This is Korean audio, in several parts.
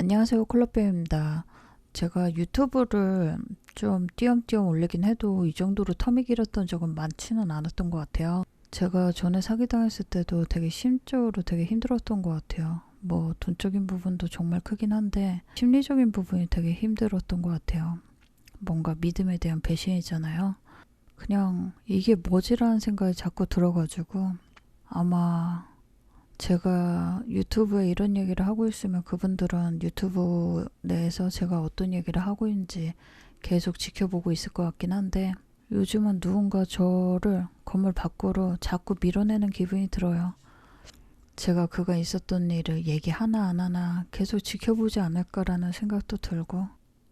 안녕하세요. 콜라빼입니다. 제가 유튜브를 좀 띄엄띄엄 올리긴 해도 이 정도로 텀이 길었던 적은 많지는 않았던 것 같아요. 제가 전에 사기당했을 때도 되게 심적으로 되게 힘들었던 것 같아요. 뭐 돈적인 부분도 정말 크긴 한데 심리적인 부분이 되게 힘들었던 것 같아요. 뭔가 믿음에 대한 배신이잖아요. 그냥 이게 뭐지라는 생각이 자꾸 들어가지고 아마 제가 유튜브에 이런 얘기를 하고 있으면 그분들은 유튜브 내에서 제가 어떤 얘기를 하고 있는지 계속 지켜보고 있을 것 같긴 한데 요즘은 누군가 저를 건물 밖으로 자꾸 밀어내는 기분이 들어요. 제가 그가 있었던 일을 얘기 하나 안 하나 계속 지켜보지 않을까라는 생각도 들고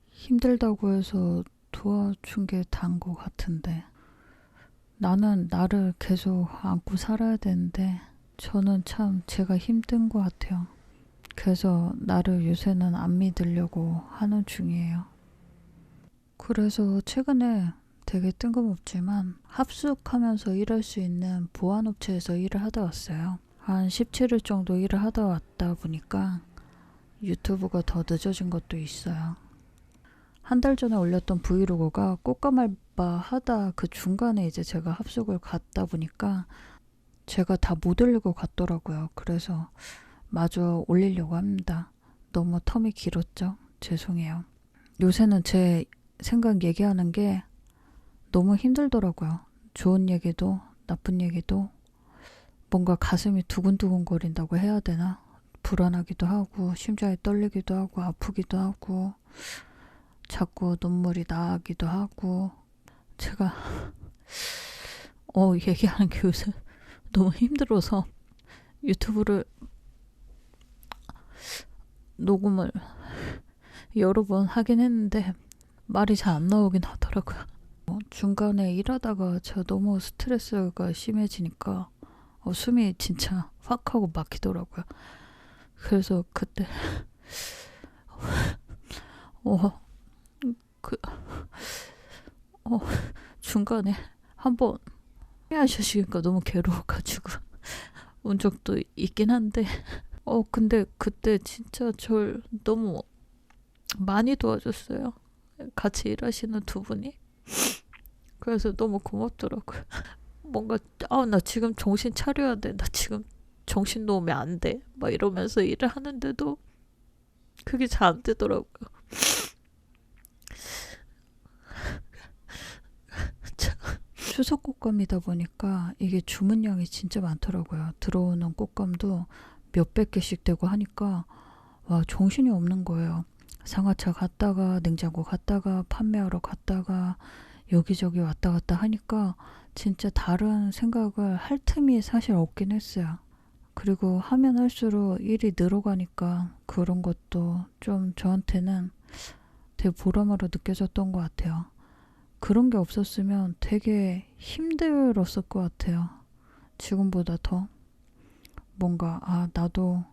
힘들다고 해서 도와준 게 다인 것 같은데 나는 나를 계속 안고 살아야 되는데 저는 참 제가 힘든 것 같아요. 그래서 나를 요새는 안 믿으려고 하는 중이에요. 그래서 최근에 되게 뜬금없지만 합숙하면서 일할 수 있는 보안업체에서 일을 하다 왔어요. 한 17일 정도 일을 하다 왔다 보니까 유튜브가 더 늦어진 것도 있어요. 한 달 전에 올렸던 브이로그가 꽃가말바 하다 그 중간에 이제 제가 합숙을 갔다 보니까 제가 다 못 올리고 갔더라고요. 그래서 마저 올리려고 합니다. 너무 텀이 길었죠? 죄송해요. 요새는 제 생각 얘기하는 게 너무 힘들더라고요. 좋은 얘기도 나쁜 얘기도 뭔가 가슴이 두근두근 거린다고 해야 되나? 불안하기도 하고 심장이 떨리기도 하고 아프기도 하고 자꾸 눈물이 나기도 하고 제가 어 얘기하는 게 요새 너무 힘들어서 유튜브를 녹음을 여러 번 하긴 했는데 말이 잘 안 나오긴 하더라고요. 어, 중간에 일하다가 제가 너무 스트레스가 심해지니까 어, 숨이 진짜 확 하고 막히더라고요. 그래서 그때 어, 그, 어, 중간에 한번 하시니까 너무 괴로워가지고 온 적도 있긴 한데. 어 근데 그때 진짜 절 너무 많이 도와줬어요. 같이 일하시는 두 분이. 그래서 너무 고맙더라고요. 뭔가 아 나 지금 정신 차려야 돼. 나 지금 정신 놓으면 안 돼. 막 이러면서 일을 하는데도 그게 잘 안 되더라고요 추석 꽃감이다 보니까 이게 주문량이 진짜 많더라고요. 들어오는 꽃감도 몇백 개씩 되고 하니까 와 정신이 없는 거예요. 상하차 갔다가 냉장고 갔다가 판매하러 갔다가 여기저기 왔다 갔다 하니까 진짜 다른 생각을 할 틈이 사실 없긴 했어요. 그리고 하면 할수록 일이 늘어가니까 그런 것도 좀 저한테는 되게 보람으로 느껴졌던 것 같아요. 그런 게 없었으면 되게 힘들었을 것 같아요. 지금보다 더. 뭔가, 아, 나도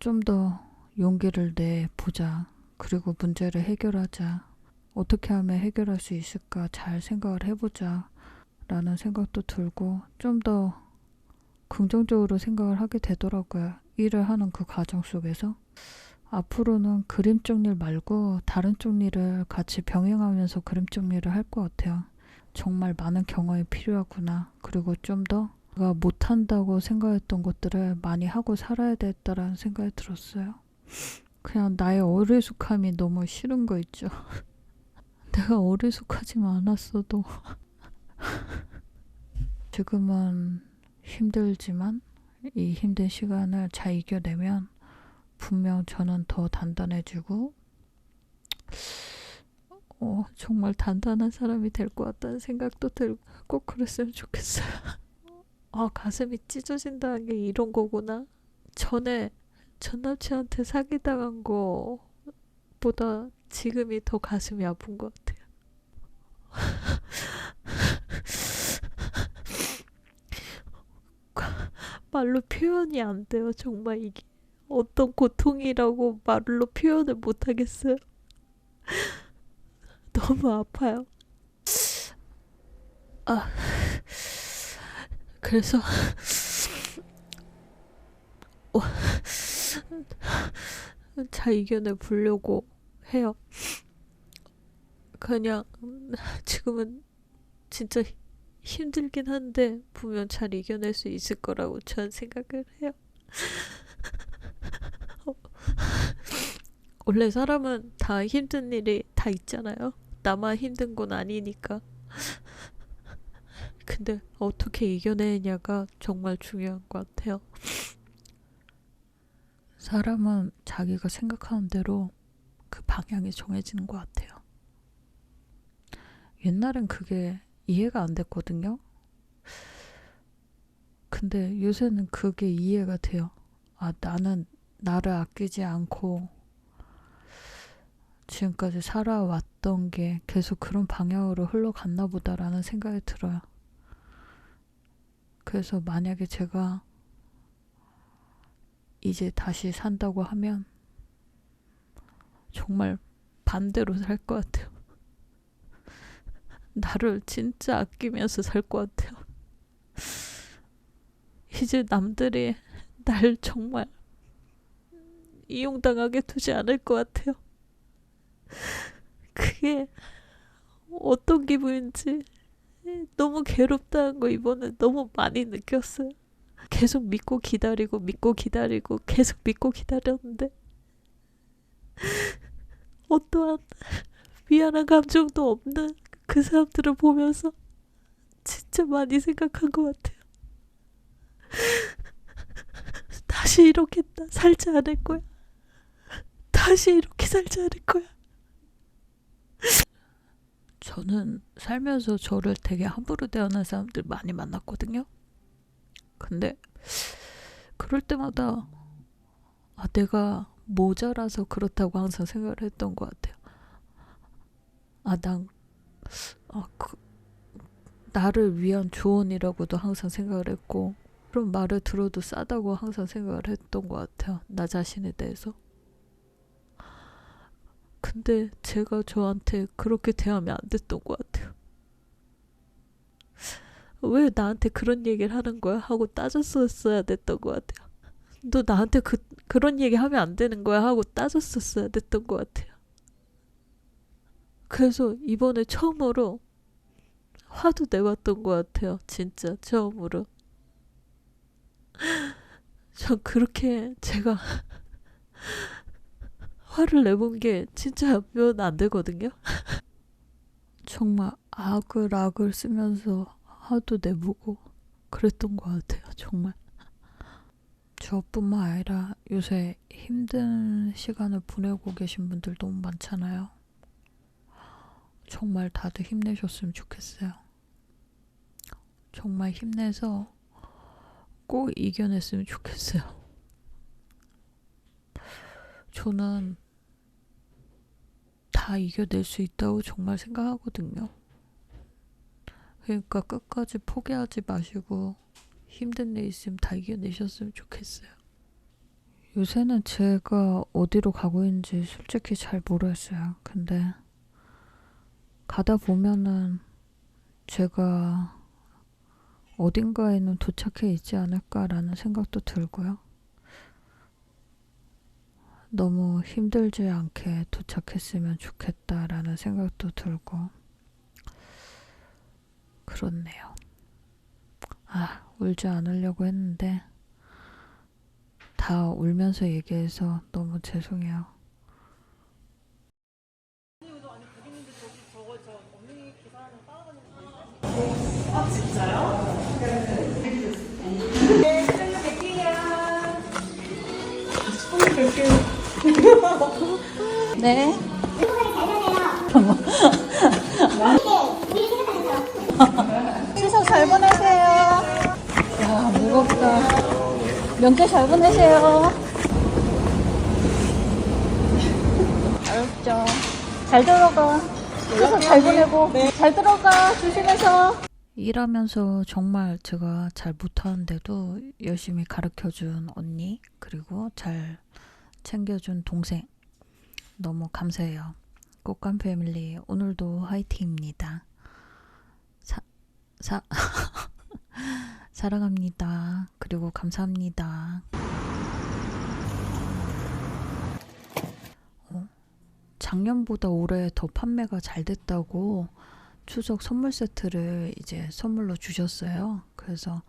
좀 더 용기를 내 보자. 그리고 문제를 해결하자. 어떻게 하면 해결할 수 있을까 잘 생각을 해보자. 라는 생각도 들고, 좀 더 긍정적으로 생각을 하게 되더라고요. 일을 하는 그 과정 속에서. 앞으로는 그림 쪽일 말고 다른 쪽 일을 같이 병행하면서 그림 쪽 일을 할 것 같아요. 정말 많은 경험이 필요하구나. 그리고 좀 더 내가 못한다고 생각했던 것들을 많이 하고 살아야 되겠다라는 생각이 들었어요. 그냥 나의 어리숙함이 너무 싫은 거 있죠. 내가 어리숙하지만 않았어도 지금은 힘들지만 이 힘든 시간을 잘 이겨내면 분명 저는 더 단단해지고 어, 정말 단단한 사람이 될 것 같다는 생각도 들고 꼭 그랬으면 좋겠어요. 아 가슴이 찢어진다는 게 이런 거구나. 전에 전 남친한테 사기당한 거보다 지금이 더 가슴이 아픈 것 같아요. 말로 표현이 안 돼요. 정말 이게. 어떤 고통이라고 말로 표현을 못 하겠어요. 너무 아파요. 아, 그래서, 어, 잘 이겨내 보려고 해요. 그냥 음, 지금은 진짜 히- 힘들긴 한데 분명 잘 이겨낼 수 있을 거라고 저는 생각을 해요. 어, 원래 사람은 다 힘든 일이 다 있잖아요. 나만 힘든 건 아니니까. 근데 어떻게 이겨내냐가 정말 중요한 것 같아요. 사람은 자기가 생각하는 대로 그 방향이 정해지는 것 같아요. 옛날엔 그게 이해가 안 됐거든요. 근데 요새는 그게 이해가 돼요. 아, 나는 나를 아끼지 않고 지금까지 살아왔던 게 계속 그런 방향으로 흘러갔나 보다라는 생각이 들어요. 그래서 만약에 제가 이제 다시 산다고 하면 정말 반대로 살 것 같아요. 나를 진짜 아끼면서 살 것 같아요. 이제 남들이 날 정말 이용당하게 두지 않을 것 같아요. 그게 어떤 기분인지 너무 괴롭다는 거 이번에 너무 많이 느꼈어요. 계속 믿고 기다리고 믿고 기다리고 계속 믿고 기다렸는데 어떠한 미안한 감정도 없는 그 사람들을 보면서 진짜 많이 생각한 것 같아요. 다시 이렇게 나- 살지 않을 거야. 다시 이렇게 살지 않을 거야. 저는 살면서 저를 되게 함부로 대하는 사람들 많이 만났거든요. 근데 그럴 때마다 아, 내가 모자라서 그렇다고 항상 생각을 했던 것 같아요. 아, 난, 아, 그, 나를 위한 조언이라고도 항상 생각을 했고, 그런 말을 들어도 싸다고 항상 생각을 했던 것 같아요. 나 자신에 대해서. 근데 제가 저한테 그렇게 대하면 안 됐던 것 같아요. 왜 나한테 그런 얘기를 하는 거야? 하고 따졌었어야 됐던 것 같아요. 너 나한테 그, 그런 얘기 하면 안 되는 거야? 하고 따졌었어야 됐던 것 같아요. 그래서 이번에 처음으로 화도 내봤던 것 같아요. 진짜 처음으로. 전 그렇게 제가 화를 내본 게 진짜 몇 안 되거든요. 정말 악을 악을 쓰면서 화도 내보고 그랬던 것 같아요. 정말. 저뿐만 아니라 요새 힘든 시간을 보내고 계신 분들 너무 많잖아요. 정말 다들 힘내셨으면 좋겠어요. 정말 힘내서 꼭 이겨냈으면 좋겠어요. 저는 다 이겨낼 수 있다고 정말 생각하거든요. 그러니까 끝까지 포기하지 마시고 힘든 일 있으면 다 이겨내셨으면 좋겠어요. 요새는 제가 어디로 가고 있는지 솔직히 잘 모르겠어요. 근데 가다 보면은 제가 어딘가에는 도착해 있지 않을까라는 생각도 들고요. 너무 힘들지 않게 도착했으면 좋겠다라는 생각도 들고 그렇네요. 아, 울지 않으려고 했는데 다 울면서 얘기해서 너무 죄송해요. 네. 추석 잘 보내세요. 야, 무겁다. 명절 잘 보내세요. 알았죠. 잘 들어가. 추석 잘 보내고. 잘 들어가. 조심해서. 일하면서 정말 제가 잘 못하는데도 열심히 가르쳐준 언니, 그리고 잘 챙겨준 동생. 너무 감사해요. 꽃감 패밀리, 오늘도 화이팅입니다. 사, 사, 사랑합니다. 그리고 감사합니다. 작년보다 올해 더 판매가 잘 됐다고 추석 선물 세트를 이제 선물로 주셨어요. 그래서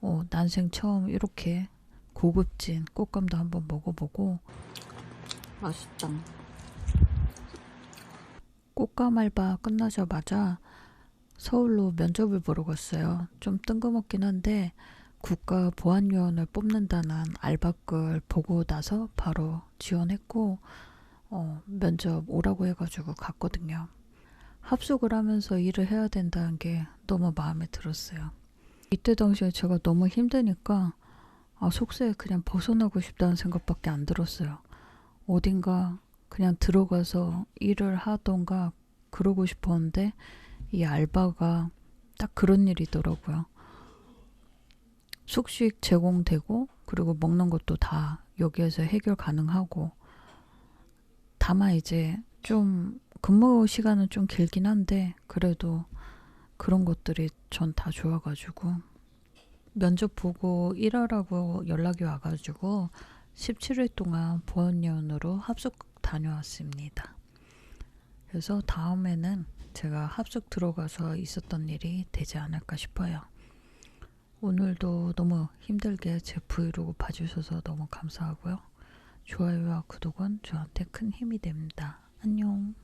어, 난생 처음 이렇게 고급진 꽃감도 한번 먹어보고 맛있다. 꽃감 알바 끝나자마자 서울로 면접을 보러 갔어요. 좀 뜬금없긴 한데 국가 보안요원을 뽑는다는 알바글 보고 나서 바로 지원했고 어, 면접 오라고 해가지고 갔거든요. 합숙을 하면서 일을 해야 된다는 게 너무 마음에 들었어요. 이때 당시에 제가 너무 힘드니까 아, 속세에 그냥 벗어나고 싶다는 생각밖에 안 들었어요. 어딘가 그냥 들어가서 일을 하던가 그러고 싶었는데 이 알바가 딱 그런 일이더라고요. 숙식 제공되고 그리고 먹는 것도 다 여기에서 해결 가능하고 다만 이제 좀 근무 시간은 좀 길긴 한데 그래도 그런 것들이 전 다 좋아가지고 면접 보고 일하라고 연락이 와가지고 17일 동안 보안요원으로 합숙 다녀왔습니다. 그래서 다음에는 제가 합숙 들어가서 있었던 일이 되지 않을까 싶어요. 오늘도 너무 힘들게 제 브이로그 봐주셔서 너무 감사하고요. 좋아요와 구독은 저한테 큰 힘이 됩니다. 안녕.